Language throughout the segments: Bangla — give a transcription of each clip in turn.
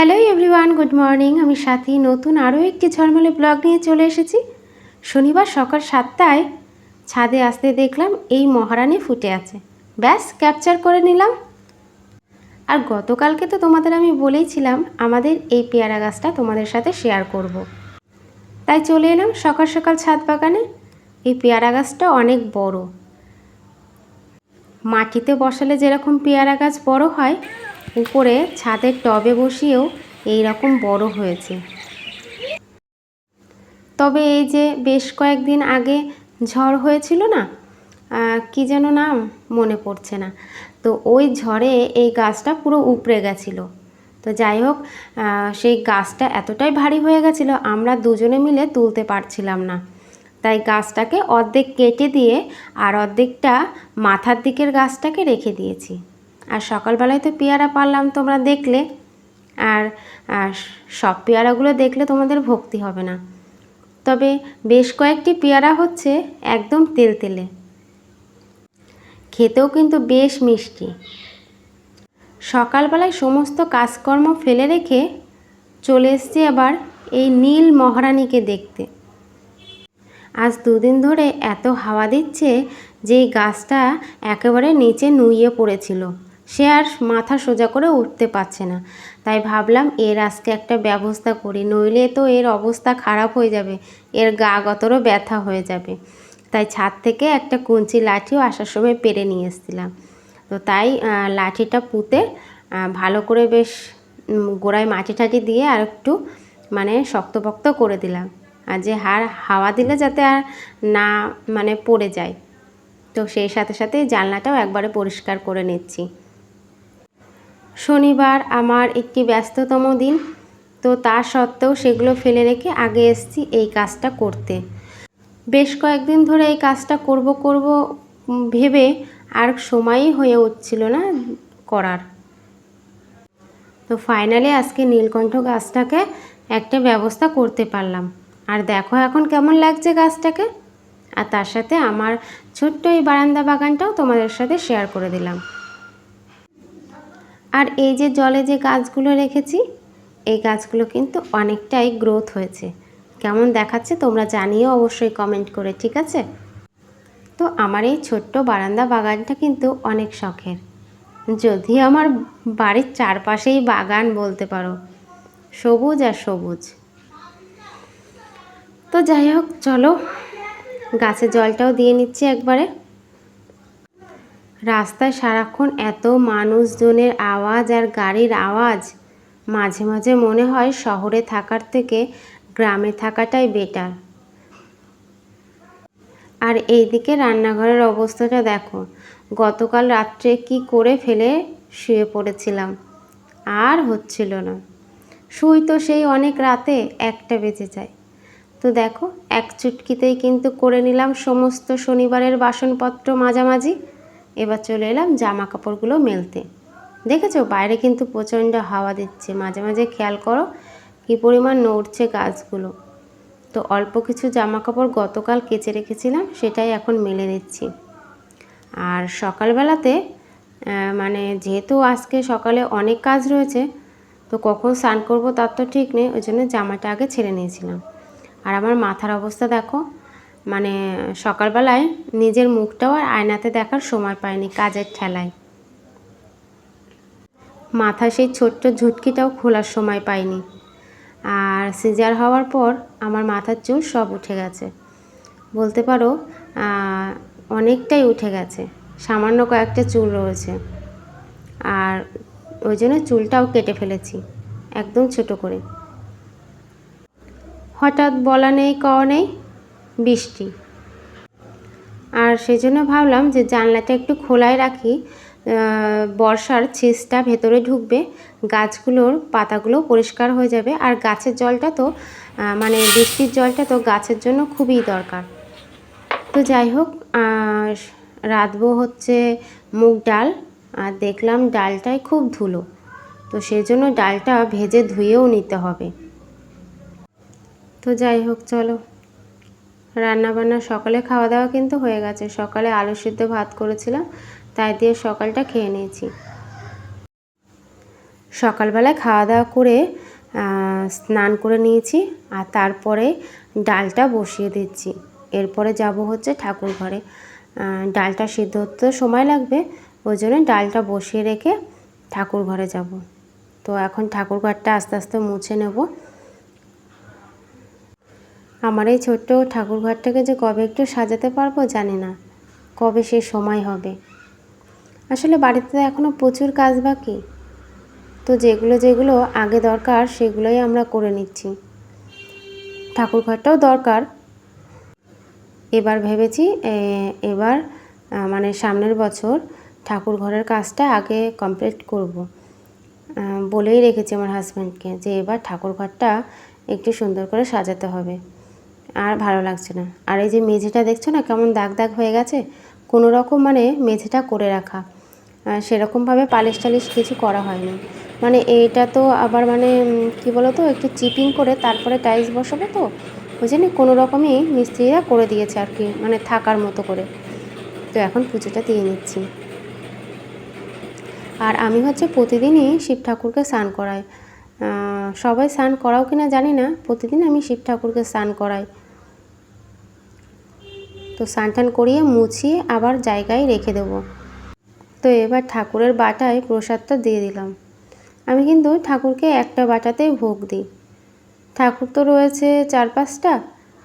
হ্যালো এভরিওয়ান গুড মর্নিং আমি সাথী। নতুন আরও একটি ঝলমলে ব্লগ নিয়ে চলে এসেছি। শনিবার সকাল সাতটায় ছাদে আসতে দেখলাম এই মহারানী ফুটে আছে। ব্যাস ক্যাপচার করে নিলাম। আর গতকালকে তো তোমাদের আমি বলেইছিলাম, আমাদের এই পেয়ারা গাছটা তোমাদের সাথে শেয়ার করব। তাই চলে এলাম সকাল সকাল ছাদ বাগানে। এই পেয়ারা গাছটা অনেক বড়। মাটিতে বসালে যেরকম পেয়ারা গাছ বড় হয় উপরে ছাদের টবে বসিয়েও এই রকম বড় হয়েছে। তবে এই যে বেশ কয়েকদিন আগে ঝড় হয়েছিল না কি যেন নাম মনে পড়ছে না। তো ওই ঝড়ে এই গাছটা পুরো উপড়ে গেছিল। তো যাই হোক সেই গাছটা এতটাই ভারী হয়ে গেছিল, আমরা দুজনে মিলে তুলতে পারছিলাম না। তাই গাছটাকে অর্ধেক কেটে দিয়ে আর অর্ধেকটা মাথার দিকের গাছটাকে রেখে দিয়েছি। আর সকালবেলায় তো পেয়ারা পারলাম তোমরা দেখলে। আর সব পেয়ারাগুলো দেখলে তোমাদের ভক্তি হবে না। তবে বেশ কয়েকটি পেয়ারা হচ্ছে একদম তেলতেলে খেতেও কিন্তু বেশ মিষ্টি। সকালবেলায় সমস্ত কাজকর্ম ফেলে রেখে চলে এসছি আবার এই নীল মহারানীকে দেখতে। আজ দুদিন ধরে এত হাওয়া দিচ্ছে যে গাছটা একেবারে নিচে নুইয়ে পড়েছিল। সে আর মাথা সোজা করে উঠতে পারছে না। তাই ভাবলাম, এর আজকে একটা ব্যবস্থা করি, নইলে তো এর অবস্থা খারাপ হয়ে যাবে, এর গা গতরও ব্যথা হয়ে যাবে। তাই ছাদ থেকে একটা কুঞ্চি লাঠিও আসার সময় পেরে নিয়ে এসেছিলাম। তো তাই লাঠিটা পুঁতে ভালো করে বেশ গোড়ায় মাটি টাটি দিয়ে আর একটু মানে শক্তপক্ত করে দিলাম। আর যে হার হাওয়া দিলে যাতে আর না মানে পড়ে যায়। তো সেই সাথে সাথে জানলাটাও একবারে পরিষ্কার করে নিচ্ছি। শনিবার আমার একটি ব্যস্ততম দিন, তো তা সত্ত্বেও সেগুলো ফেলে রেখে আগে এসছি এই কাজটা করতে। বেশ কয়েকদিন ধরে এই কাজটা করব করব ভেবে আর সময়ই হয়ে উঠছিল না করার। তো ফাইনালি আজকে নীলকণ্ঠ গাছটাকে একটা ব্যবস্থা করতে পারলাম। আর দেখো এখন কেমন লাগছে গাছটাকে। আর তার সাথে আমার ছোট্ট এই বারান্দা বাগানটাও তোমাদের সাথে শেয়ার করে দিলাম। আর এই যে জলে যে গাছগুলো রেখেছি, এই গাছগুলো কিন্তু অনেকটাই গ্রোথ হয়েছে। কেমন দেখাচ্ছে তোমরা জানিও অবশ্যই কমেন্ট করে, ঠিক আছে? তো আমার এই ছোট্ট বারান্দা বাগানটা কিন্তু অনেক শখের। যদি আমার বাড়ির চারপাশেই বাগান বলতে পারো, সবুজ আর সবুজ। তো যাই হোক, চলো, গাছে জলটাও দিয়ে নিচ্ছি একবারে। রাস্তায় সারাক্ষণ এত মানুষজনের আওয়াজ আর গাড়ির আওয়াজ। মাঝে মাঝে মনে হয় শহরে থাকার থেকে গ্রামে থাকাটাই বেটার আর এইদিকে রান্নাঘরের অবস্থাটা দেখো। গতকাল রাত্রে কি করে ফেলে শুয়ে পড়েছিলাম। আর হচ্ছিল না। শুই তো সেই অনেক রাতে একটা বেজে যায়। তো দেখো, এক চুটকিতেই কিন্তু করে নিলাম সমস্ত শনিবারের বাসনপত্র মাঝামাঝি। এবার চলে এলাম জামা কাপড়গুলো মেলতে। দেখেছ? বাইরে কিন্তু প্রচণ্ড হাওয়া দিচ্ছে। মাঝে মাঝে খেয়াল করো কী পরিমাণ নড়ছে গাছগুলো। তো অল্প কিছু জামা কাপড় গতকাল কেচে রেখেছিলাম, সেটাই এখন মেলে দিচ্ছি। আর সকালবেলাতে মানে যেহেতু আজকে সকালে অনেক কাজ রয়েছে, তো কখন স্নান করব তার তো ঠিক নেই, ওই জন্য জামাটা আগে ছেড়ে নিয়েছিলাম। আর আমার মাথার অবস্থা দেখো মানে সকালবেলায় নিজের মুখটাও আর আয়নাতে দেখার সময় পায়নি কাজের ঠেলায়। মাথা সেই ছোট্ট ঝুটকিটাও খোলার সময় পাইনি। আর সিজার হওয়ার পর আমার মাথার চুল সব উঠে গেছে। বলতে পারো অনেকটাই উঠে গেছে। সামান্য কয়েকটা চুল রয়েছে। আর ওই জন্য চুলটাও কেটে ফেলেছি, একদম ছোট করে। হঠাৎ বলা নেই, কওয়া নেই বৃষ্টি। আর সেই জন্য ভাবলাম যে জানলাটা একটু খোলায় রাখি বর্ষার ছিসটা ভেতরে ঢুকবে, গাছগুলোর পাতাগুলো পরিষ্কার হয়ে যাবে, আর গাছের জলটা তো মানে বৃষ্টির জলটা তো গাছের জন্য খুবই দরকার। তো যাই হোক রাঁধবো হচ্ছে মুগ ডাল, আর দেখলাম ডালটায় খুব ধুলো, তো সেই জন্য ডালটা ভেজে ধুয়েও নিতে হবে। তো যাই হোক, চলো। রান্নাবান্না, সকালে খাওয়া দাওয়া কিন্তু হয়ে গেছে। সকালে আলু সিদ্ধ ভাত করেছিলাম, তাই দিয়ে সকালটা খেয়ে নিয়েছি। সকালবেলায় খাওয়া দাওয়া করে স্নান করে নিয়েছি আর তারপরে ডালটা বসিয়ে দিচ্ছি। এরপরে যাব হচ্ছে ঠাকুর ঘরে। ডালটা সিদ্ধ হতে সময় লাগবে, ওই জন্য ডালটা বসিয়ে রেখে ঠাকুর ঘরে যাব। তো এখন ঠাকুর ঘরটা আস্তে আস্তে মুছে নেব। আমার এই ছোট্ট ঠাকুর ঘরটাকে যে কবে একটু সাজাতে পারব জানি না। কবে সে সময় হবে। আসলে বাড়িতে এখনও প্রচুর কাজ বাকি। তো যেগুলো যেগুলো আগে দরকার সেগুলোই আমরা করে নিচ্ছি। ঠাকুর ঘরটাও দরকার। এবার ভেবেছি এবার মানে সামনের বছর ঠাকুর ঘরের কাজটা আগে কমপ্লিট করব। বলেই রেখেছি আমার হাজব্যান্ডকে যে এবার ঠাকুর ঘরটা একটু সুন্দর করে সাজাতে হবে। আর ভালো লাগছে না। আর এই যে মেঝেটা দেখছ না, কেমন দাগ দাগ হয়ে গেছে? কোনো রকম মানে মেঝেটা করে রাখা। সেরকমভাবে পালিশ টালিশ কিছু করা হয়নি। মানে এইটা তো আবার মানে কি বলো তো একটু চিপিং করে তারপরে টাইলস বসাবো তো, ওই জন্য কোনো রকমই মিস্ত্রিরা করে দিয়েছে আর কি মানে থাকার মতো করে। তো এখন পুজোটা দিয়ে নিচ্ছি। আর আমি হচ্ছে প্রতিদিনই শিব ঠাকুরকে স্নান করাই। সবাই স্নান করাও কিনা জানি না, প্রতিদিন আমি শিব ঠাকুরকে স্নান করাই। তো স্নান টান করিয়ে মুছিয়ে আবার জায়গায় রেখে দেবো। তো এবার ঠাকুরের বাটায় প্রসাদটা দিয়ে দিলাম। আমি কিন্তু ঠাকুরকে একটা বাটাতেই ভোগ দিই। ঠাকুর তো রয়েছে চার পাঁচটা,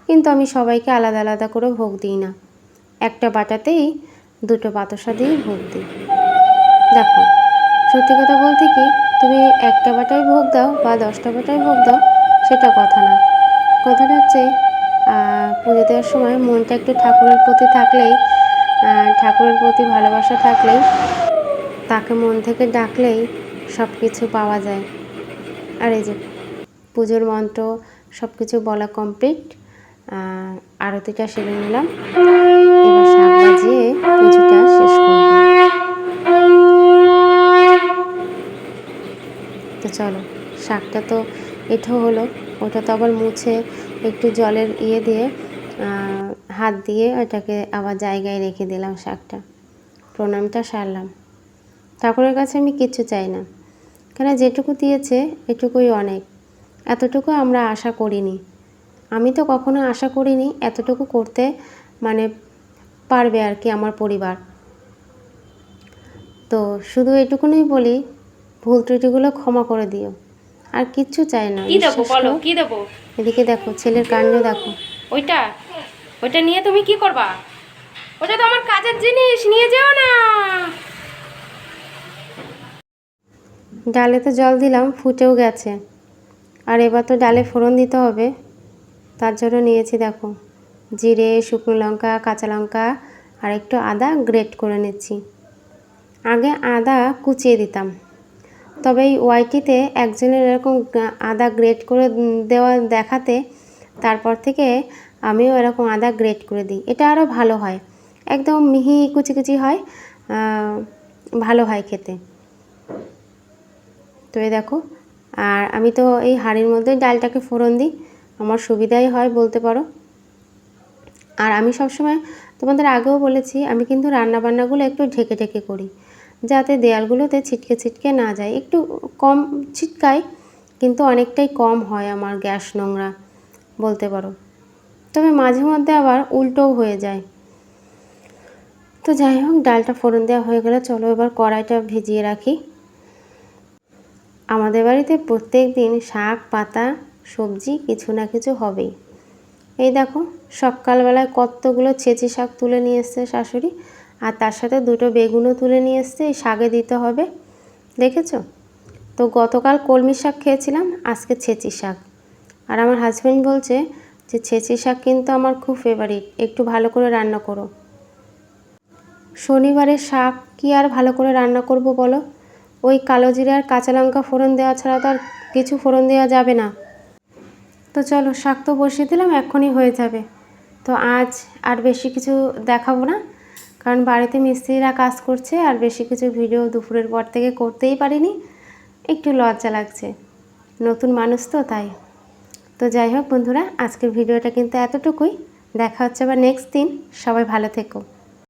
কিন্তু আমি সবাইকে আলাদা আলাদা করে ভোগ দিই না। একটা বাটাতেই দুটো বাতাসা দিয়েই ভোগ দিই। দেখো, সত্যি কথা বলতে কি, তুমি একটা বাটায় ভোগ দাও বা দশটা বাটায় ভোগ দাও, সেটা কথা না। কথাটা হচ্ছে পুজো দেওয়ার সময় মনটা একটু ঠাকুরের প্রতি থাকলেই ঠাকুরের প্রতি ভালোবাসা থাকলেই তাকে মন থেকে ডাকলেই সব কিছু পাওয়া যায়। আর এই যে পুজোর মন্ত্র সব কিছু বলা কমপ্লিট আরতিটা সেরে নিলাম। এবার শাক বাজিয়ে পুজোটা শেষ তো চলো, শাকটা তো এঠো হলো, ওটা তো আবার মুছে একটু জলের ইয়ে দিয়ে হাত দিয়ে ওটাকে আবার জায়গায় রেখে দিলাম শাকটা। প্রণামটা সারলাম। ঠাকুরের কাছে আমি কিচ্ছু চাই না। কেন যেটুকু দিয়েছে এটুকুই অনেক। এতটুকু আমরা আশা করিনি। আমি তো কখনো আশা করিনি এতটুকু করতে মানে পারবে আর কি আমার পরিবার। তো শুধু এটুকুনই বলি ভুল ত্রুটিগুলো ক্ষমা করে দিও। আর কিচ্ছু চাই না কি দেবো বলো কি দেবো? এদিকে দেখো ছেলের কাণ্ড দেখো। ওইটা? ওইটা নিয়ে তুমি কি করবা? ওটা তো আমার কাজের জিনিস, নিয়ে যেও না। ডালে তো জল দিলাম, ফুটেও গেছে। আর এবার তো ডালে ফোড়ন দিতে হবে। তার জন্য নিয়েছি দেখো, জিরে, শুকনো লঙ্কা, কাঁচা লঙ্কা, আর একটু আদা গ্রেট করে নিচ্ছি। আগে আদা কুচিয়ে দিতাম। তবে এই ওয়াইটিতে একজনের এরকম আদা গ্রেট করে দেওয়া দেখাতে তারপর থেকে আমিও এরকম আদা গ্রেট করে দিই। এটা আরও ভালো হয়। একদম মিহি কুচি কুচি হয় ভালো হয় খেতে। তো এই দেখো, আর আমি তো এই হাঁড়ির মধ্যে ডালটাকে ফোড়ন দিই। আমার সুবিধাই হয় বলতে পারো। আর আমি সবসময় তোমাদের আগেও বলেছি, আমি কিন্তু রান্নাবান্নাগুলো একটু ঢেকে ঢেকে করি। যাতে দেয়ালগুলোতে ছিটকে ছিটকে না যায়। একটু কম ছিটকায়, কিন্তু অনেকটাই কম হয় আমার গ্যাস নোংরা। বলতে পারো। তবে মাঝে মধ্যে আবার উল্টোও হয়ে যায়। তো যাই হোক, ডালটা ফোড়ন দেওয়া হয়ে গেলে। চলো এবার কড়াইটা ভিজিয়ে রাখি। আমাদের বাড়িতে প্রত্যেক দিন শাক, পাতা, সবজি কিছু না কিছু হবেই। এই দেখো, সকালবেলায় কতগুলো ছেঁচি শাক তুলে নিয়ে এসছে শাশুড়ি, আর তার সাথে দুটো বেগুনও তুলে নিয়ে এসছে, এই শাকে দিতে হবে। দেখেছ? তো গতকাল কলমি শাক খেয়েছিলাম, আজকে ছেঁচি শাক। আর আমার হাজব্যান্ড বলছে যে, ছেঁচি শাক কিন্তু আমার খুব ফেভারিট একটু ভালো করে রান্না করো। শনিবারের শাক কি আর ভালো করে রান্না করব বলো? ওই কালো জিরে আর কাঁচা লঙ্কা ফোড়ন দেওয়া ছাড়া তো আর কিছু ফোড়ন দেওয়া যাবে না। তো চলো, শাক তো বসিয়ে দিলাম, এক্ষুনি হয়ে যাবে। তো আজ আর বেশি কিছু দেখাবো না, কারণ বাড়িতে মিস্ত্রিরা কাজ করছে আর বেশি কিছু ভিডিও দুপুরের পর থেকে করতেই পারিনি। একটু লজ্জা লাগছে। নতুন মানুষ তো, তাই। তো যাই হোক বন্ধুরা, আজকের ভিডিওটা কিন্তু এতটুকুই। দেখা হচ্ছে আবার নেক্সট দিন। সবাই ভালো থেকো।